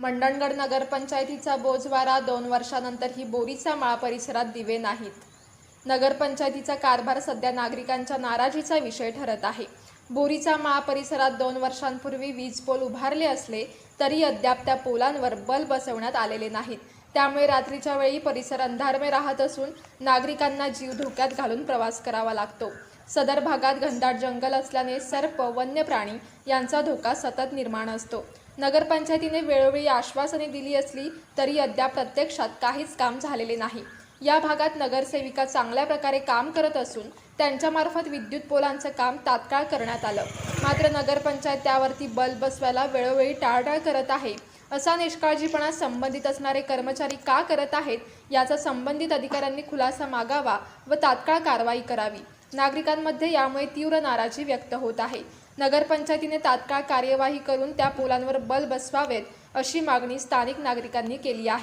मंडणगड नगरपंचायतीचा बोजवारा दोन वर्षानंतर ही बोरीचा माळा परिसरात दिवे नाहीत. नगरपंचायतीचा कारभार सध्या नागरिकांच्या नाराजीचा विषय ठरत आहे. बोरीचा माळ परिसरात दोन वर्षांपूर्वी वीज पोल उभारले असले तरी अद्याप त्या पोलांवर बल बसवण्यात आलेले नाहीत. त्यामुळे रात्रीच्या वेळी परिसर अंधारमय राहत असून नागरिकांना जीव धोक्यात घालून प्रवास करावा लागतो. सदर भागात घनदाट जंगल असल्याने सर्प वन्य प्राणी यांचा धोका सतत निर्माण असतो. नगरपंचायतीने वेळोवेळी आश्वासने दिली असली तरी अद्याप प्रत्यक्षात काहीच काम झालेले नाही. या भागात नगरसेविका चांगल्या प्रकारे काम करत असून त्यांच्यामार्फत विद्युत पोलांचं काम तात्काळ करण्यात आलं. मात्र नगरपंचायत त्यावरती बल्ब बसवायला वेळोवेळी टाळटाळ करत आहे. असा निष्काळजीपणा संबंधित असणारे कर्मचारी का करत आहेत याचा संबंधित अधिकाऱ्यांनी खुलासा मागावा व तात्काळ कारवाई करावी. नागरिकांमध्ये यामुळे तीव्र नाराजी व्यक्त होत आहे. नगरपंचायतीने तात्काळ कार्यवाही करून त्या पोलांवर बल बसवावेत अशी मागणी स्थानिक नागरिकांनी केली आहे.